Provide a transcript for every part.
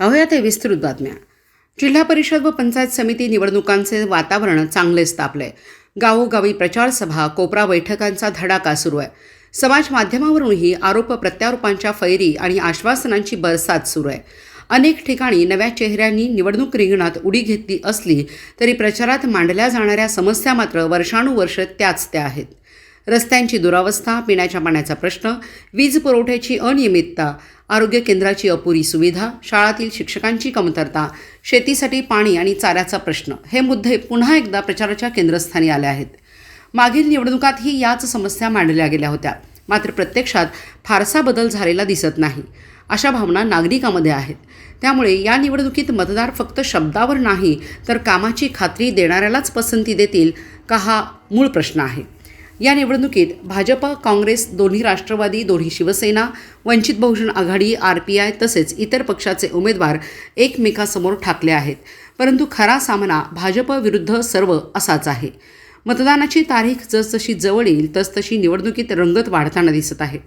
पाहूया ते विस्तृत बातम्या. जिल्हा परिषद व पंचायत समिती निवडणुकांचे वातावरण चांगलेच तापले गावोगावी प्रचारसभा कोपरा बैठकांचा धडाका सुरू आहे. समाज माध्यमावरूनही आरोप प्रत्यारोपांच्या फैरी आणि आश्वासनांची बरसात सुरू आहे. अनेक ठिकाणी नव्या चेहऱ्यांनी निवडणूक रिंगणात उडी घेतली असली तरी प्रचारात मांडल्या जाणाऱ्या समस्या मात्र वर्षानुवर्ष त्याच त्या आहेत. रस्त्यांची दुरावस्था पिण्याच्या पाण्याचा प्रश्न वीज पुरवठ्याची अनियमितता आरोग्य केंद्राची अपुरी सुविधा शाळातील शिक्षकांची कमतरता शेतीसाठी पाणी आणि चाऱ्याचा प्रश्न हे मुद्दे पुन्हा एकदा प्रचाराच्या केंद्रस्थानी आले आहेत. मागील निवडणुकातही याच समस्या मांडल्या गेल्या होत्या. मात्र प्रत्यक्षात फारसा बदल झालेला दिसत नाही. अशा भावना नागरिकांमध्ये आहेत. त्यामुळे या निवडणुकीत मतदार फक्त शब्दावर नाही तर कामाची खात्री देणाऱ्यालाच पसंती देतील का हा मूळ प्रश्न आहे. या निवडणुकीत भाजप काँग्रेस दोन्ही राष्ट्रवादी दोन्ही Shivsena Vanchit Bahujan Aghadi R P I तसेच इतर पक्षाचे उमेदवार एकमेकासमोर ठाकले आहेत. परंतु खरा सामना भाजप विरुद्ध सर्व असाच आहे. मतदानाची तारीख जसजशी जवळ येईल तसतशी निवडणुकीत रंगत वाढताना दिसत आहे.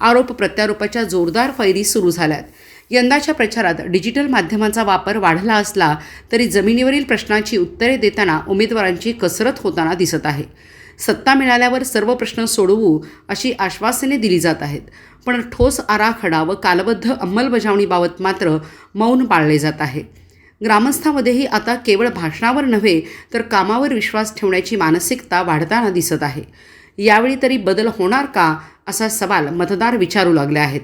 आरोप प्रत्यारोपाच्या जोरदार फैरी सुरू झाल्यात. यंदाच्या प्रचारात डिजिटल माध्यमांचा वापर वाढला असला तरी जमिनीवरील प्रश्नांची उत्तरे देताना उमेदवारांची कसरत होताना दिसत आहे. सत्ता मिळाल्यावर सर्व प्रश्न सोडवू अशी आश्वासने दिली जात आहेत. पण ठोस आराखडा व कालबद्ध अंमलबजावणीबाबत मात्र मौन पाळले जात आहे. ग्रामस्थामध्येही आता केवळ भाषणावर नव्हे तर कामावर विश्वास ठेवण्याची मानसिकता वाढताना दिसत आहे. यावेळी तरी बदल होणार का असा सवाल मतदार विचारू लागले आहेत.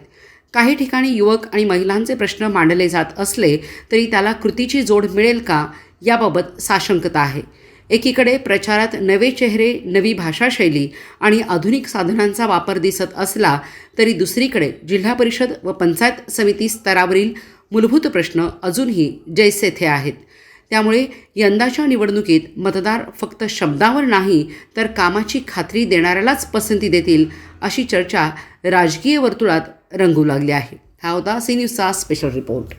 काही ठिकाणी युवक आणि महिलांचे प्रश्न मांडले जात असले तरी त्याला कृतीची जोड मिळेल का याबाबत साशंकता आहे. एकीकडे प्रचारात नवे चेहरे नवी भाषाशैली आणि आधुनिक साधनांचा वापर दिसत असला तरी दुसरीकडे जिल्हा परिषद व पंचायत समिती स्तरावरील मूलभूत प्रश्न अजूनही जैसे थे आहेत. त्यामुळे यंदाच्या निवडणुकीत मतदार फक्त शब्दावर नाही तर कामाची खात्री देणाऱ्यालाच पसंती देतील अशी चर्चा राजकीय वर्तुळात रंगू लागली आहे. हा होता सी न्यूजचा स्पेशल रिपोर्ट